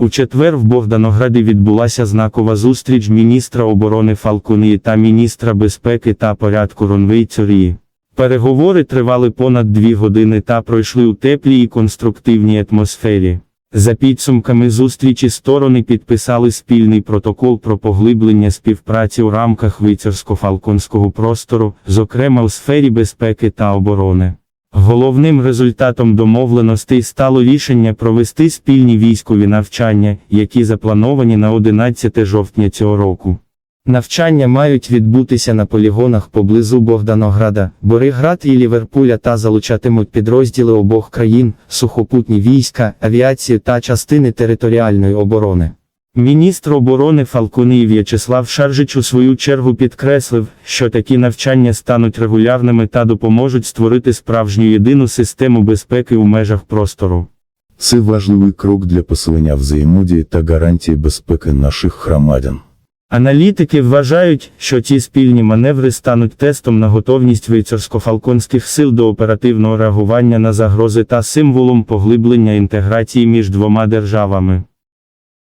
У четвер в Богданограді відбулася знакова зустріч міністра оборони Фалкунії та міністра безпеки та порядку Ронвей Цюрії. Переговори тривали понад дві години та пройшли у теплій і конструктивній атмосфері. За підсумками зустрічі сторони підписали спільний протокол про поглиблення співпраці у рамках вицерсько-фалконського простору, зокрема у сфері безпеки та оборони. Головним результатом домовленостей стало рішення провести спільні військові навчання, які заплановані на 11 жовтня цього року. Навчання мають відбутися на полігонах поблизу Богданограда, Бориград і Ліверпуля та залучатимуть підрозділи обох країн, сухопутні війська, авіацію та частини територіальної оборони. Міністр оборони Фалкунії В'ячеслав Шаржич у свою чергу підкреслив, що такі навчання стануть регулярними та допоможуть створити справжню єдину систему безпеки у межах простору. Це важливий крок для посилення взаємодії та гарантії безпеки наших громадян. Аналітики вважають, що ці спільні маневри стануть тестом на готовність вейцерсько-фалконських сил до оперативного реагування на загрози та символом поглиблення інтеграції між двома державами.